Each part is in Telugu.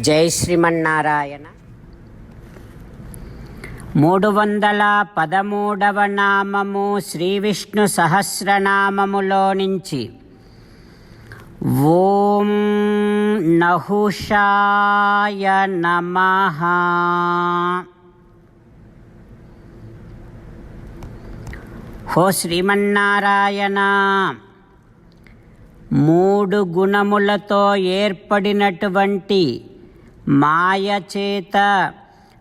జై శ్రీమన్నారాయణ. మూడు వందల పదమూడవ నామము శ్రీ విష్ణు సహస్రనామములో నుంచి ఓం నహుషాయ నమ. హో శ్రీమన్నారాయణ మూడు గుణములతో ఏర్పడినటువంటి మాయ చేత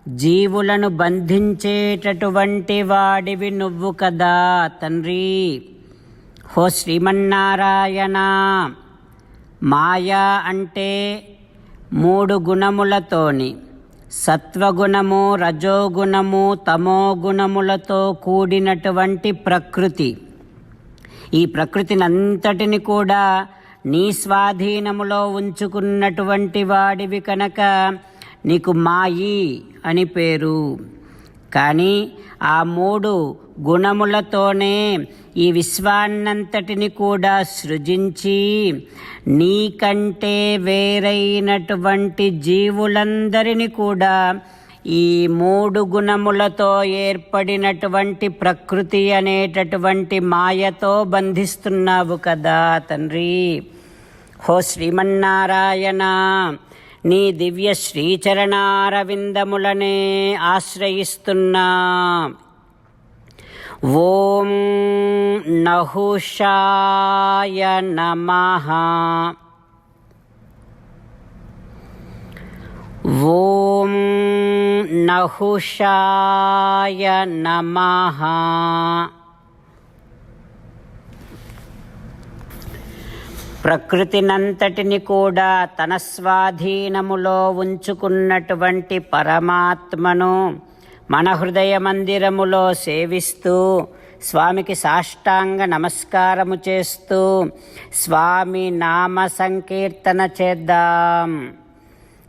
జీవులను బంధించేటటువంటి వాడివి నువ్వు కదా తండ్రి. హో శ్రీమన్నారాయణ మాయ అంటే మూడు గుణములతోని సత్వగుణము రజోగుణము తమోగుణములతో కూడినటువంటి ప్రకృతి. ఈ ప్రకృతిని అంతటిని కూడా నీ స్వాధీనములో ఉంచుకున్నటువంటి వాడివి కనుక నీకు మాయి అని పేరు. కానీ ఆ మూడు గుణములతోనే ఈ విశ్వాన్నంతటిని కూడా సృజించి నీకంటే వేరైనటువంటి జీవులందరినీ కూడా ఈ మూడు గుణములతో ఏర్పడినటువంటి ప్రకృతి అనేటటువంటి మాయతో బంధిస్తున్నావు కదా తండ్రి. హో శ్రీమన్నారాయణ నీ దివ్య శ్రీచరణారవిందములనే ఆశ్రయిస్తున్నా. ఓం నహుషాయ నమహా ఓం నహుషాయ నమః. ప్రకృతినంతటిని కూడా తన స్వాధీనములో ఉంచుకున్నటువంటి పరమాత్మను మన హృదయ మందిరములో సేవిస్తూ స్వామికి సాష్టాంగ నమస్కారము చేస్తూ స్వామి నామ సంకీర్తన చేద్దాం.